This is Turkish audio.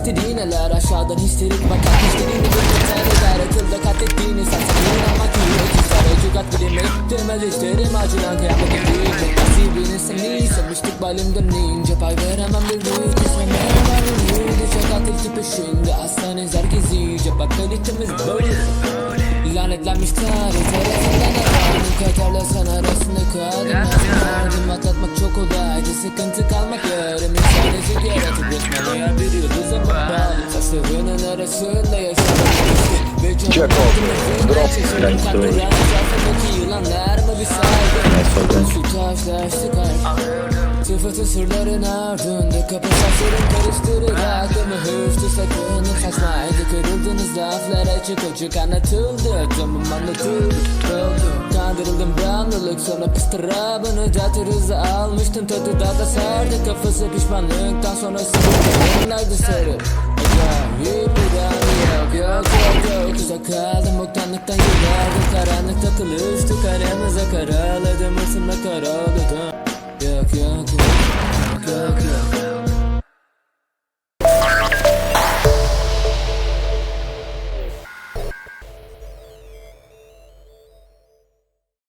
istediğin eller Aşağıdan histerik bakan işlerini Gülmekten eder akılda katlettiğini Saçmalığın ama kıymet Sarıcı kat bilimi Demez isterim acilen kıyamet değil Nasibini seni Sevmiş ikbalimden neyince Pay veremem bir büyük isme Merhaba ünlüydü Çakatil ki peşinde Hastanız herkes iyice Bak kalitemiz böyle. Lanetlenmiş tarih tarafından efendim Katarla sen arasında mı bir saygı Nice Su taşlaştı kalp Sıfatın sırların ardında Kapı saçların karıştırır aklımı hırslı sakının Saçmaydı kırıldınız laflar açık açık anlatıldı Tamam anlatıldı Kandırıldım bağımlılık sonra pıstırabını Datır hızı almıştın tadı da da sardı Kafası pişmanlıktan sonrası Yanlardı sarı Büyük bir anı yok yok yok yok Uzak kaldım boktanlıktan Karanlıkta kılıç tık aramıza karaladım Isımla karaladım Yok yok.